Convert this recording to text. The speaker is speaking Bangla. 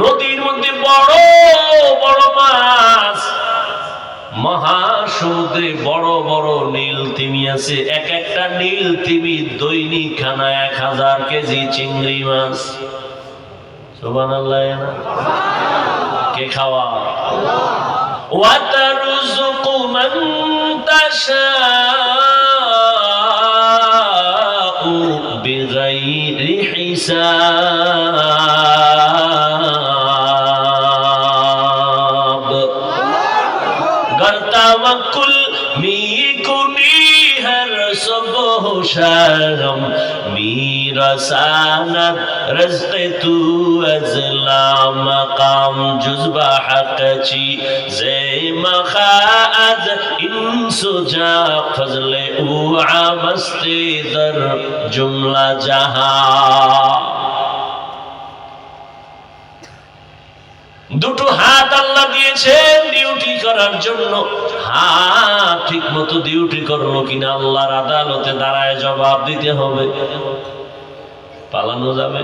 নদীর মধ্যে বড় বড় মাছ মহাসমুদ্রে বড় বড় নীল তিমি আছে এক একটা নীল তিমি দৈনিক খানা এক হাজার কেজি চিংড়ি মাছ সোবান আল্লাহ কে খাওয়া وترزق من تشاء بغير حساب करता वकुल मी कुनी हर सुबह शरम मीरा सानत रज़्क़ तू अज़ला मकाम जुज़बा हक़ची ज़े मखाअद इंसुजा फज़ले ऊ आमस्ते दर जुमला जहां দুটো হাত আল্লাহ দিয়েছেন ডিউটি করার জন্য হাত ঠিক মতো ডিউটি করল কিনা আল্লাহর আদালতে দাঁড়ায় জবাব দিতে হবে। পালানো যাবে?